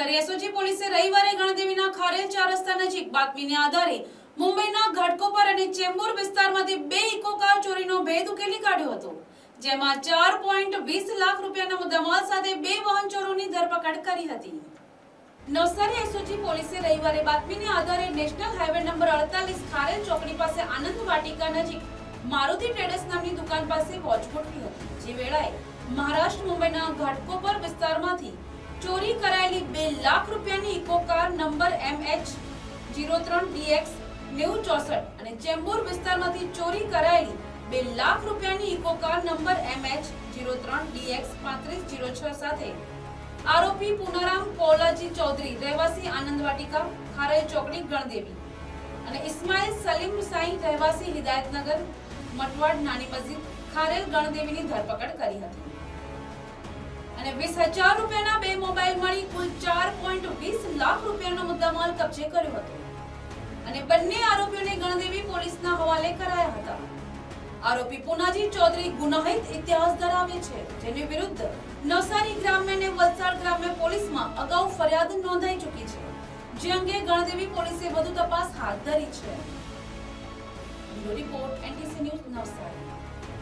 Navsari SOG પોલીસે રવિવારે ગણદેવીના ખારેલ ચાર રસ્તા નજીક બાતમીને આધારે મુંબઈના ઘાટકોપર અને ચેમ્બુર વિસ્તારમાંથી બે ઇકો કાર ચોરીનો ભેદ ઉકેલી કાઢ્યો હતો, જેમાં ચાર પોઈન્ટ વીસ લાખ રૂપિયાના મુદ્દામાલ સાથે બે વાહન ચોરોની ધરપકડ કરી હતી. નવસારી એસઓજી પોલીસે રવિવારે બાતમીને આધારે નેશનલ હાઈવે નંબર અડતાલીસ ખારેલ ચોકડી પાસે આનંદ વાટિકા નજીક મારુતિ ટ્રેડર્સ નામની દુકાન પાસે વોચ ગોઠવી હતી. જે વેળાએ મહારાષ્ટ્ર મુંબઈના ઘાટકોપર વિસ્તારમાંથી ચોરી કરાયેલી બે લાખ રૂપિયાની Eeco car number M H zero ત્રણ ડીએક્સ નેવું ચોસઠ અને ચેમ્બુર વિસ્તારમાંથી ચોરી કરાયેલી બે લાખ રૂપિયાની Eeco car number M H zero ત્રણ ડીએક્સ પાંત્રીસ જીરો છ સાથે. આરોપી પુનરામ કોલાજી ચૌધરી, રહેવાસી આનંદ વાટિકા ખારેલ ચોકડી, ગણદેવી અને ઇસ્માઇલ સલીમ સાઈ રહેવાસી હિદાયતનગર, મટવાડ નાની મસ્જિદ, ખારેલ ગણદેવીની ધરપકડ કરી હતી. અને વીસ હજાર રૂપિયાના બે મોબાઈલ મળી, કુલ ચાર પોઈન્ટ વીસ લાખ રૂપિયાનો મુદ્દામાલ કબજે કર્યો હતો. અને બંને આરોપીઓને ગણદેવી પોલીસના હવાલે કરાયા હતા. આરોપી પુનાજી ચૌધરી ગુનાહિત ઇતિહાસ ધરાવે છે, જેની વિરુદ્ધ નવસારી ગ્રામ્ય અને વલસાડ ગ્રામ્ય પોલીસમાં અગાઉ ફરિયાદ નોંધાઈ ચૂકી છે. જે અંગે ગણદેવી પોલીસે વધુ તપાસ હાથ ધરી છે. Report, NTC news Navsari.